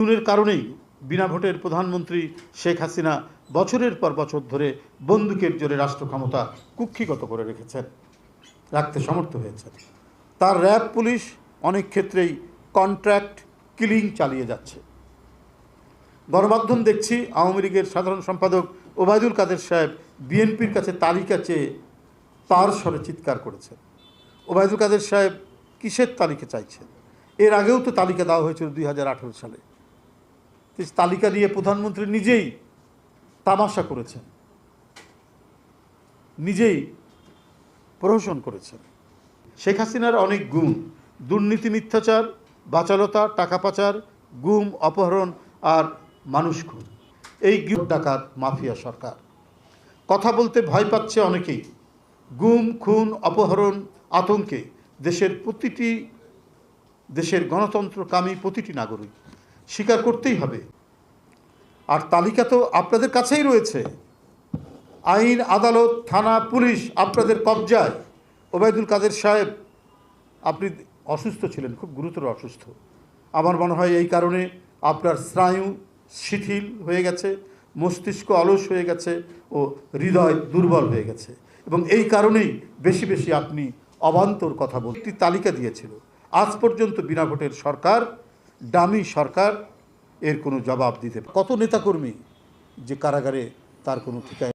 খুনের কারণেই বিনা ভোটের প্রধানমন্ত্রী শেখ হাসিনা বছরের পর বছর ধরে বন্দুকের জোরে রাষ্ট্র ক্ষমতা কুক্ষিগত করে রেখেছেন, রাখতে সমর্থ হয়েছেন। তার র্যাব পুলিশ অনেক ক্ষেত্রেই কন্ট্রাক্ট কিলিং চালিয়ে যাচ্ছে। গণমাধ্যম দেখছি, আওয়ামী লীগের সাধারণ সম্পাদক ওবায়দুল কাদের সাহেব বিএনপির কাছে তালিকা চেয়ে তার স্বরে চিৎকার করেছেন। ওবায়দুল কাদের সাহেব কিসের তালিকা চাইছেন? এর আগেও তো তালিকা দেওয়া হয়েছিল দুই হাজার আঠেরো সালে। তালিকা নিয়ে প্রধানমন্ত্রী নিজেই তামাশা করেছেন। নিজেই প্রহসন করেছেন। শেখ হাসিনার অনেক গুণ, দুর্নীতি, মিথ্যাচার, বাচালতা, টাকা পাচার, গুম, অপহরণ আর মানুষ খুন, এই গির ডাকাত মাফিয়া সরকার। কথা বলতে ভয় পাচ্ছে অনেকেই। গুম, খুন, অপহরণ, আতঙ্কে দেশের প্রতিটি, দেশের গণতন্ত্রকামী প্রতিটি নাগরিক। স্বীকার করতেই হবে আর তালিকা তো আপনাদের কাছেই রয়েছে। আইন, আদালত, থানা, পুলিশ আপনাদের কবজায়। ওবায়দুল কাদের সাহেব, আপনি অসুস্থ ছিলেন, খুব গুরুতর অসুস্থ। আমার মনে হয় এই কারণে আপনার স্নায়ু শিথিল হয়ে গেছে, মস্তিষ্ক অলস হয়ে গেছে ও হৃদয় দুর্বল হয়ে গেছে। এবং এই কারণেই বেশি বেশি আপনি অবান্তর কথা বলতে তালিকা দিয়েছিল। আজ পর্যন্ত বিনা ভোটের সরকার ডামি সরকার এর কোনো জবাব দিতে কত নেতাকর্মী যে কারাগারে তার কোনো ঠিকায়